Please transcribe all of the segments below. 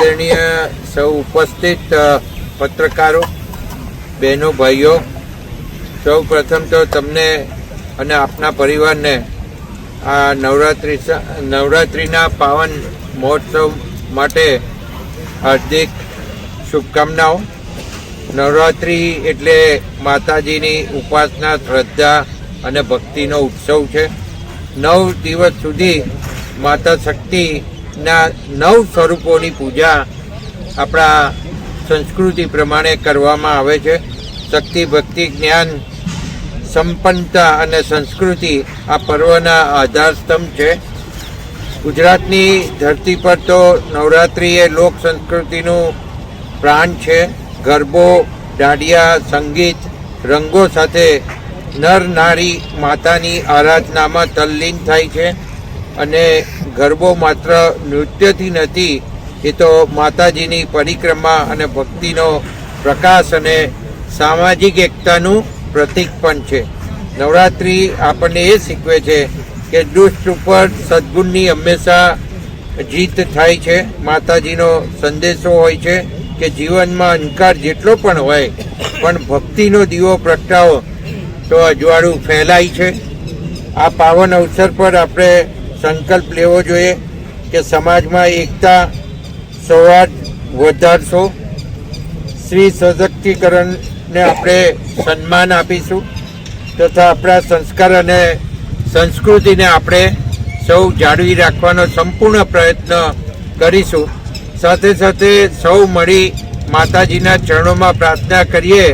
આદરણીય સૌ ઉપસ્થિત પત્રકારો, બહેનો, ભાઈઓ, સૌ પ્રથમ તો તમને અને આપના પરિવારને આ નવરાત્રિ નવરાત્રિના પાવન મહોત્સવ માટે હાર્દિક શુભકામનાઓ. નવરાત્રિ એટલે માતાજીની ઉપાસના, શ્રદ્ધા અને ભક્તિનો ઉત્સવ છે. નવ દિવસ સુધી માતા શક્તિના નવ સ્વરૂપોની પૂજા આપણા સંસ્કૃતિ પ્રમાણે કરવામાં આવે છે. શક્તિ, ભક્તિ, જ્ઞાન, સંપન્નતા અને સંસ્કૃતિ આ પર્વના આધારસ્તંભ છે. ગુજરાતની ધરતી પર તો નવરાત્રિ એ લોક સંસ્કૃતિનું પ્રાણ છે. ગરબો દાંડિયા સંગીત, રંગો સાથે નર નારી માતાની આરાધનામાં તલ્લીન થાય છે અને ગરબો માત્ર નૃત્યથી નથી, એ તો માતાજીની પરિક્રમા અને ભક્તિનો પ્રકાશ અને સામાજિક એકતાનું પ્રતીક પણ છે. નવરાત્રિ આપણને એ શીખવે છે કે દુષ્ટ ઉપર સદગુણની હંમેશા જીત થાય છે. માતાજીનો સંદેશો હોય છે કે જીવનમાં અંકાર જેટલો પણ હોય, પણ ભક્તિનો દીવો પ્રગટાવો તો અજવાળું ફેલાય છે. આ પાવન અવસર પર આપણે સંકલ્પ લેવો જોઈએ કે સમાજમાં એકતા સૌહાર્દ વધારશો. સ્ત્રી સશક્તિકરણને આપણે સન્માન આપીશું તથા આપણા સંસ્કાર અને સંસ્કૃતિને આપણે સૌ જાળવી રાખવાનો સંપૂર્ણ પ્રયત્ન કરીશું. સાથે સાથે સૌ મળી માતાજીના ચરણોમાં પ્રાર્થના કરીએ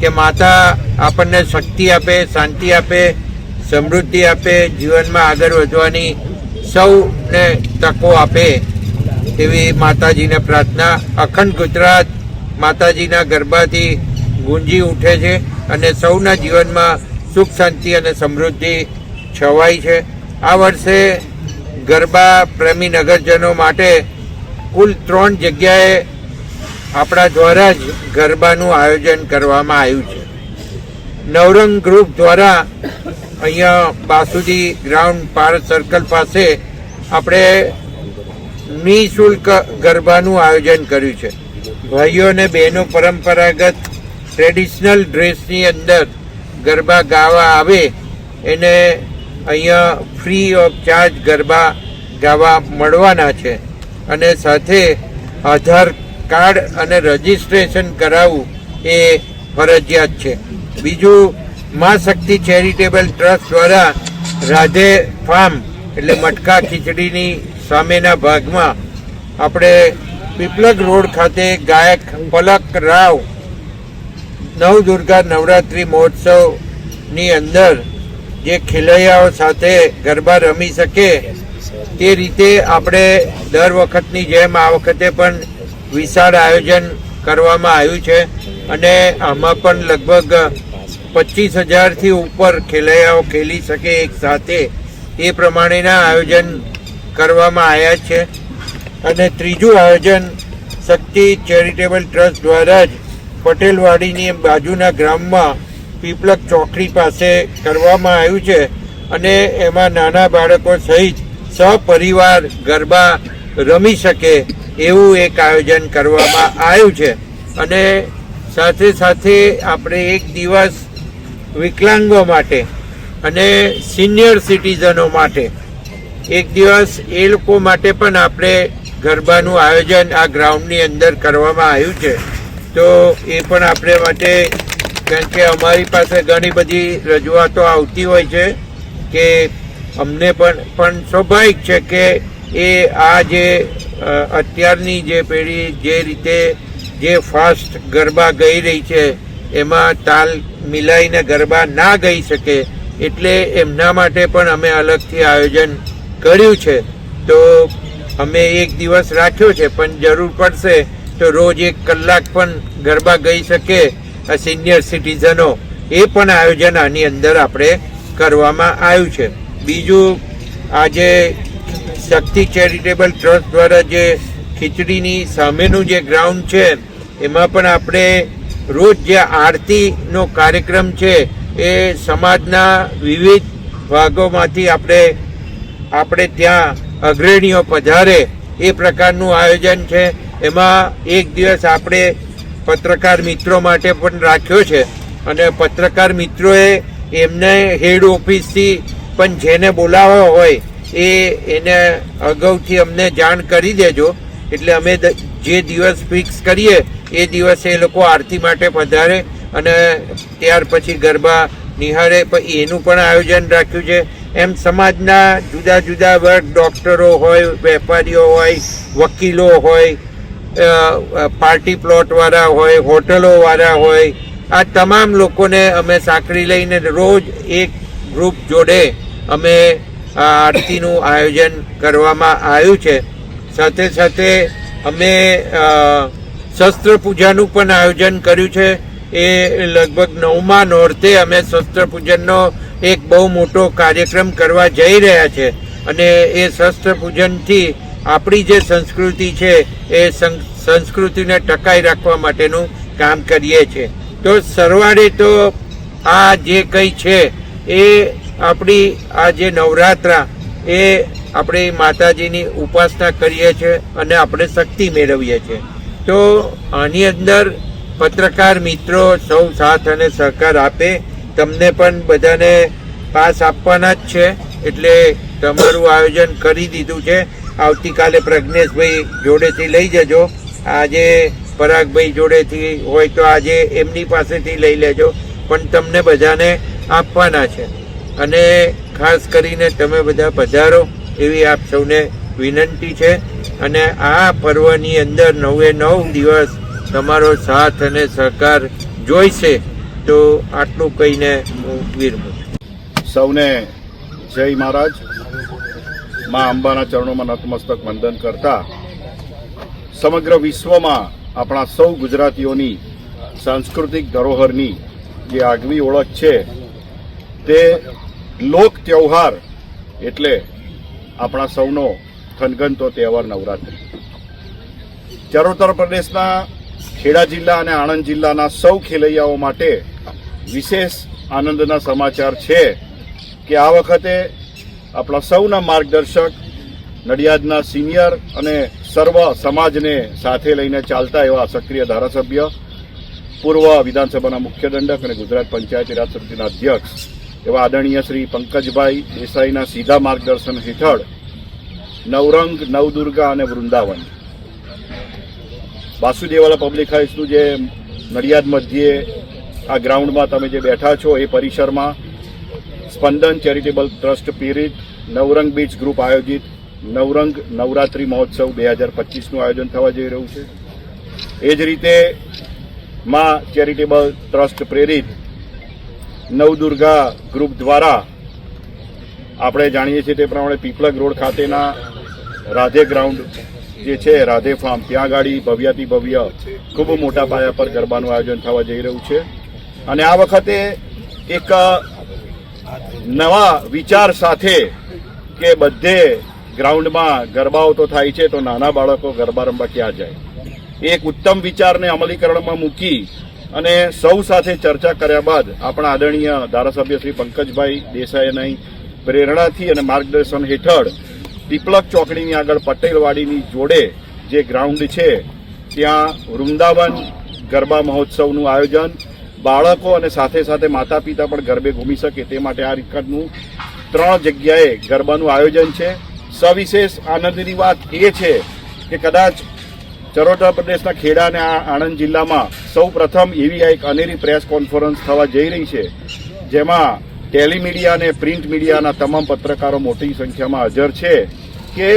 કે માતા આપણને શક્તિ આપે, શાંતિ આપે, સમૃદ્ધિ આપે, જીવનમાં આગળ વધવાની સૌને તકો આપે એવી માતાજીને પ્રાર્થના. અખંડ ગુજરાત માતાજીના ગરબાથી ગુંજી ઉઠે છે અને સૌના જીવનમાં સુખ, શાંતિ અને સમૃદ્ધિ છવાય છે. આ વર્ષે ગરબા પ્રેમી નગરજનો માટે કુલ ત્રણ જગ્યાએ આપણા દ્વારા જ ગરબાનું આયોજન કરવામાં આવ્યું છે. નવરંગ ગ્રુપ દ્વારા અહીંયા બાસુદી ગ્રાઉન્ડ પાર સર્કલ પાસે આપણે નિઃશુલ્ક ગરબાનું આયોજન કર્યું છે. ભાઈઓ અને બહેનો પરંપરાગત ટ્રેડિશનલ ડ્રેસની અંદર ગરબા ગાવા આવે, એને અહીંયા ફ્રી ઓફ ચાર્જ ગરબા ગાવા મળવાના છે. અને સાથે આધાર કાર્ડ અને રજિસ્ટ્રેશન કરાવવું એ ફરજિયાત છે. બીજું મા શક્તિ ચેરિટેબલ ટ્રસ્ટ દ્વારા રાધે ફાર્મ એટલે મટકા ખીચડીની સામેના ભાગમાં આપણે પીપલગ રોડ ખાતે ગાયક પલક રાવ નવદુર્ગા નવરાત્રિ મહોત્સવની અંદર જે ખેલૈયાઓ સાથે ગરબા રમી શકે તે રીતે આપણે દર વખતની જેમ આ વખતે પણ વિશાળ આયોજન કરવામાં આવ્યું છે અને આમાં પણ લગભગ પચીસ હજારથી ઉપર ખેલૈયાઓ ખેલી શકે એક સાથે. એ પ્રમાણેના આયોજન કરવામાં આવ્યા છે. અને ત્રીજું આયોજન શક્તિ ચેરિટેબલ ટ્રસ્ટ દ્વારા જ પટેલવાડીની બાજુના ગ્રામમાં પીપલક ચોકડી પાસે કરવામાં આવ્યું છે અને એમાં નાના બાળકો સહિત સપરિવાર ગરબા રમી શકે એવું એક આયોજન કરવામાં આવ્યું છે. અને સાથે સાથે આપણે એક દિવસ વિકલાંગો માટે અને સિનિયર સિટીઝનો માટે. એક દિવસ એ લોકો માટે પણ આપણે ગરબાનું આયોજન આ ગ્રાઉન્ડની અંદર કરવામાં આવ્યું છે. તો એ પણ આપણે માટે, કારણ કે અમારી પાસે ઘણી બધી રજૂઆતો આવતી હોય છે કે અમને પણ પણ સ્વાભાવિક છે કે એ આ જે અત્યારની જે પેઢી જે રીતે જે ફાસ્ટ ગરબા ગઈ રહી છે, એમાં તાલ મિલાઈને ગરબા ના ગઈ શકે એટલે એમના માટે પણ અમે અલગથી આયોજન કર્યું છે. તો અમે એક દિવસ રાખ્યો છે, પણ જરૂર પડશે તો રોજ એક કલાક પણ ગરબા ગઈ શકે આ સિનિયર સિટીઝનો. એ પણ આયોજન આની અંદર આપણે કરવામાં આવ્યું છે. બીજું, આજે શક્તિ ચેરિટેબલ ટ્રસ્ટ દ્વારા જે ખીચડીની સામેનું જે ગ્રાઉન્ડ છે, એમાં પણ આપણે રોજ જે આરતીનો કાર્યક્રમ છે એ સમાજના વિવિધ ભાગોમાંથી આપણે આપણે ત્યાં અગ્રણીઓ પધારે એ પ્રકારનું આયોજન છે. એમાં એક દિવસ આપણે પત્રકાર મિત્રો માટે પણ રાખ્યો છે અને પત્રકાર મિત્રોએ એમને હેડ ઓફિસથી પણ જેને બોલાવવા હોય એ એને અગાઉથી અમને જાણ કરી દેજો. એટલે અમે જે દિવસ ફિક્સ કરીએ એ દિવસે એ લોકો આરતી માટે પધારે. અને ત્યાર પછી ગરબા નિહાળે એનું પણ આયોજન રાખ્યું છે. એમ સમાજના જુદા જુદા વર્ગ, ડોક્ટરો હોય, વેપારીઓ હોય, વકીલો હોય પાર્ટી પ્લોટવાળા હોય, હોટલોવાળા હોય, આ તમામ લોકોને અમે સાંકળી લઈને રોજ એક ગ્રુપ જોડે અમે આરતીનું આયોજન કરવામાં આવ્યું છે. સાથે સાથે અમે શસ્ત્ર પૂજાનું પણ આયોજન કર્યું છે. એ લગભગ નવમા નોરતે અમે શસ્ત્ર પૂજનનો એક બહુ મોટો કાર્યક્રમ કરવા જઈ રહ્યા છે. અને એ શસ્ત્ર પૂજનથી આપણી જે સંસ્કૃતિ છે, એ સંસ્કૃતિને ટકાઈ રાખવા માટેનું કામ કરીએ છીએ તો સરવાળે તો આ જે કંઈ છે, એ આપણી આ જે નવરાત્રા, એ આપણે માતાજીની ઉપાસના કરીએ છીએ અને આપણે શક્તિ મેળવીએ છીએ તો આની અંદર પત્રકાર મિત્રો, સૌ સાથ અને સહકાર આપે. તમને પણ બધાને પાસ આપવાના જ છે. એટલે તમારું આયોજન કરી દીધું છે. આવતીકાલે પ્રજ્ઞેશભાઈ જોડેથી લઈ જજો. આજે પરાગભાઈ જોડેથી હોય તો આજે એમની પાસેથી લઈ લેજો. પણ તમને બધાને આપવાના છે. અને ખાસ કરીને તમે બધા પધારો એવી આપ સૌને વિનંતી છે. અને આ પર્વની અંદર નવે નવ દિવસ તમારો સાથ અને સહકાર જોઈશે તો આટલું કહીને હું વિરમું સૌને જય મહારાજ. માં અંબાના ચરણોમાં નતમસ્તક વંદન કરતા સમગ્ર વિશ્વમાં આપણા સૌ ગુજરાતીઓની સાંસ્કૃતિક ધરોહરની જે આગવી ઓળખ છે, તે લોક તહેવાર એટલે આપણા સૌનો થનગનતો તહેવાર નવરાત્રિ. ચરોતર પ્રદેશના ખેડા જિલ્લા અને આણંદ જિલ્લાના સૌ ખેલૈયાઓ માટે વિશેષ આનંદના સમાચાર છે કે આ વખતે આપણા સૌના માર્ગદર્શક, નડિયાદના સિનિયર અને સર્વ સમાજને સાથે લઈને ચાલતા એવા સક્રિય ધારાસભ્ય, પૂર્વ વિધાનસભાના મુખ્ય દંડક અને ગુજરાત પંચાયતી રાજ સમિતિના અધ્યક્ષ એવા આદરણીય શ્રી પંકજભાઈ દેસાઈના સીધા માર્ગદર્શન હેઠળ નવરંગ, નવદુર્ગા અને વૃંદાવન. વાસુદેવાલા પબ્લિક હાઈસ્કૂલ જે નડિયાદ મધ્યે આ ગ્રાઉન્ડમાં તમે જે બેઠા છો એ પરિસરમાં સ્પંદન ચેરિટેબલ ટ્રસ્ટ પીરિત નવરંગ બીચ ગ્રુપ આયોજિત નવરંગ નવરાત્રી મહોત્સવ બે હજાર પચીસનું આયોજન થવા જઈ રહ્યું છે. એ જ રીતે માં ચેરિટેબલ ટ્રસ્ટ પ્રેરિત નવદુર્ગા ગ્રુપ દ્વારા આપણે જાણીએ છીએ તે પ્રમાણે પીપલગ રોડ ખાતેના રાધે ગ્રાઉન્ડ જે છે, રાધે ફાર્મ ત્યાં ગાડી, ભવ્યાતી ભવ્ય, ખૂબ મોટા પાયા પર ગરબાનું આયોજન થવા જઈ રહ્યું છે. અને આ વખતે એક નવા વિચાર સાથે કે બધે ગ્રાઉન્ડમાં ગરબાઓ તો થાય છે, તો નાના બાળકો ગરબા રમવા ક્યાં જાય? એક ઉત્તમ વિચારને અમલીકરણમાં મૂકી અને સૌ સાથે ચર્ચા કર્યા બાદ આપણા આદરણીય ધારાસભ્ય શ્રી પંકજભાઈ દેસાઈની પ્રેરણાથી અને માર્ગદર્શન હેઠળ પીપળક ચોકડીની આગળ પટેલવાડીની જોડે જે ગ્રાઉન્ડ છે, ત્યાં વૃંદાવન ગરબા મહોત્સવનું આયોજન, બાળકો અને સાથે સાથે માતા પિતા પણ ગરબે ઘૂમી શકે તે માટે આ રીતનું ત્રણ જગ્યાએ ગરબાનું આયોજન છે. સવિશેષ આનંદની વાત એ છે કે કદાચ ચરોતર પ્રદેશના ખેડા અને આ આણંદ જિલ્લામાં સૌ પ્રથમ એવી આ એક અનેરી પ્રેસ કોન્ફરન્સ થવા જઈ રહી છે, જેમાં ટેલિમીડિયા અને પ્રિન્ટ મીડિયાના તમામ પત્રકારો મોટી સંખ્યામાં હાજર છે કે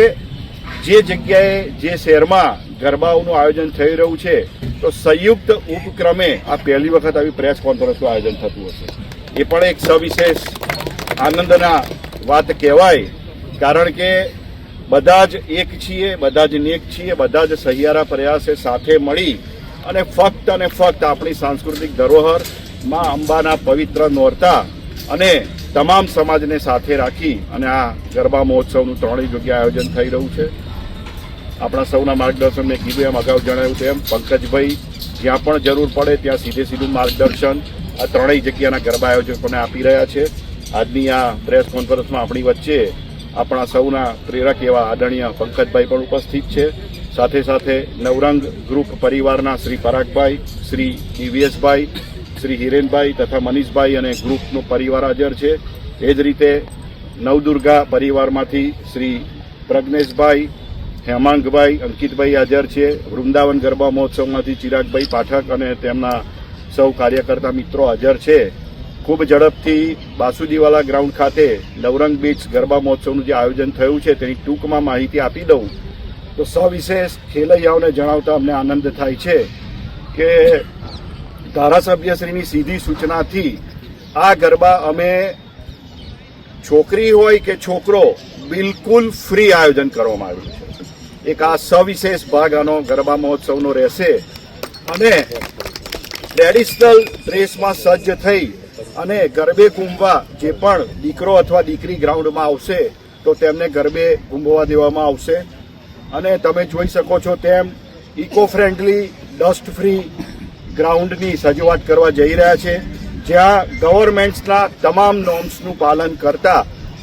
જે જગ્યાએ, જે શહેરમાં ગરબાઓનું આયોજન થઈ રહ્યું છે, તો સંયુક્ત ઉપક્રમે આ પહેલી વખત આવી પ્રેસ કોન્ફરન્સનું આયોજન થતું હશે. એ પણ એક સવિશેષ આનંદના વાત કહેવાય, કારણ કે બધા જ એક છીએ, બધા જ નેક છીએ, બધા જ સહિયારા પ્રયાસે સાથે મળી અને ફક્ત અને ફક્ત આપણી સાંસ્કૃતિક ધરોહરમાં અંબાના પવિત્ર નોરતા અને તમામ સમાજને સાથે રાખી અને આ ગરબા મહોત્સવનું ત્રણેય જગ્યાએ આયોજન થઈ રહ્યું છે. આપણા સૌના માર્ગદર્શન મેં કીધું એમ અગાઉ જણાવ્યું તેમ પંકજભાઈ, જ્યાં પણ જરૂર પડે ત્યાં સીધે સીધું માર્ગદર્શન આ ત્રણેય જગ્યાના ગરબા આયોજકોને આપી રહ્યા છે. આજની આ પ્રેસ કોન્ફરન્સમાં આપણી વચ્ચે આપણા સૌના પ્રેરક એવા આદરણીય પંકજભાઈ પણ ઉપસ્થિત છે. સાથે સાથે નવરંગ ગ્રુપ પરિવારના શ્રી પરાગભાઈ, શ્રી દિવ્યેશભાઈ શ્રી હિરેનભાઈ તથા મનીષભાઈ અને ગ્રુપનો પરિવાર હાજર છે. એ જ રીતે નવદુર્ગા પરિવારમાંથી શ્રી પ્રજ્ઞેશભાઈ, હેમાંગભાઈ, અંકિતભાઈ હાજર છે. વૃંદાવન ગરબા મહોત્સવમાંથી ચિરાગભાઈ પાઠક અને તેમના સૌ કાર્યકર્તા મિત્રો હાજર છે. ખૂબ ઝડપથી બાસુદીવાલા ગ્રાઉન્ડ ખાતે નવરંગ બીચ ગરબા મહોત્સવનું જે આયોજન થયું છે તેની ટૂંકમાં માહિતી આપી દઉં. તો સવિશેષ ખેલૈયાઓને જણાવતા અમને આનંદ થાય છે કે ધારાસભ્યશ્રીની સીધી સૂચનાથી આ ગરબા અમે છોકરી હોય કે છોકરો બિલકુલ ફ્રી આયોજન કરવામાં આવ્યું છે. એક આ સવિશેષ ભાગ આનો ગરબા મહોત્સવનો રહેશે અને ટ્રેડિશનલ ડ્રેસમાં સજ્જ થઈ અને ગરબે ઘૂમવા જે પણ દીકરો અથવા દીકરી ગ્રાઉન્ડમાં આવશે તો તેમને ગરબે ઘૂમવા દેવામાં આવશે. અને તમે જોઈ શકો છો તેમ ઇકો ફ્રેન્ડલી ડસ્ટ ફ્રી ગ્રાઉન્ડની સજૂઆત કરવા જઈ રહ્યા છે. જ્યાં ગવર્મેન્ટ્સના તમામ નોર્મ્સનું પાલન કરતા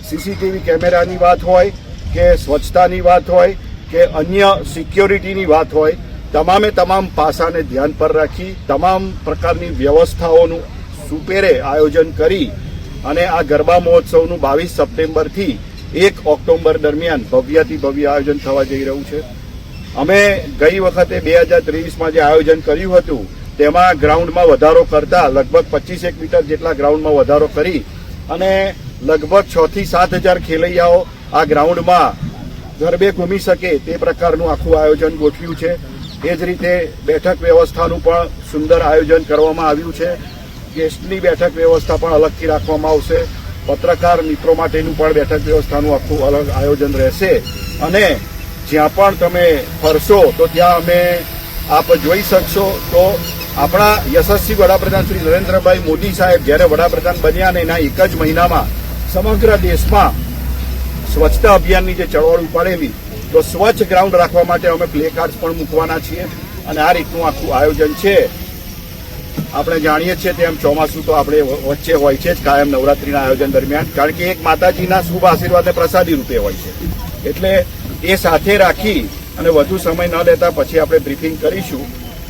સીસીટીવી કેમેરાની વાત હોય કે સ્વચ્છતાની વાત હોય કે અન્ય સિક્યોરિટીની વાત હોય, તમામે તમામ પાસાને ધ્યાન પર રાખી તમામ પ્રકારની વ્યવસ્થાઓનું સુપેરે આયોજન કરી અને આ ગરબા મહોત્સવનું બાવીસ સપ્ટેમ્બરથી એક ઓક્ટોબર દરમિયાન ભવ્યથી ભવ્ય આયોજન થવા જઈ રહ્યું છે. અમે ગઈ વખતે બે હજાર ત્રેવીસમાં જે આયોજન કર્યું હતું તેમાં ગ્રાઉન્ડમાં વધારો કરતા લગભગ પચીસેક મીટર જેટલા ગ્રાઉન્ડમાં વધારો કરી અને લગભગ છ થી સાત હજાર ખેલૈયાઓ આ ગ્રાઉન્ડમાં ગરબે ઘૂમી શકે તે પ્રકારનું આખું આયોજન ગોઠવ્યું છે. એ જ રીતે બેઠક વ્યવસ્થાનું પણ સુંદર આયોજન કરવામાં આવ્યું છે. ગેસ્ટની બેઠક વ્યવસ્થા પણ અલગથી રાખવામાં આવશે. પત્રકાર મિત્રો માટેનું પણ બેઠક વ્યવસ્થાનું આખું અલગ આયોજન રહેશે. અને જ્યાં પણ તમે ફરશો તો ત્યાં અમે આપ જોઈ શકશો તો આપણા યશસ્વી વડાપ્રધાન શ્રી નરેન્દ્રભાઈ મોદી સાહેબ જ્યારે વડાપ્રધાન બન્યા ને એના એક જ મહિનામાં સમગ્ર દેશમાં સ્વચ્છતા અભિયાનની જે ચળવળ ઉપાડેલી, તો સ્વચ્છ ગ્રાઉન્ડ રાખવા માટે અમે પ્લે કાર્ડ પણ મૂકવાના છીએ અને આ રીતનું આખું આયોજન છે. આપણે જાણીએ છીએ તેમ ચોમાસું તો આપણે વચ્ચે હોય છે જ કાયમ નવરાત્રીના આયોજન દરમિયાન, કારણ કે એક માતાજીના શુભ આશીર્વાદને પ્રસાદી રૂપે હોય છે. એટલે એ સાથે રાખી અને વધુ સમય ન લેતા પછી આપણે બ્રીફિંગ કરીશું.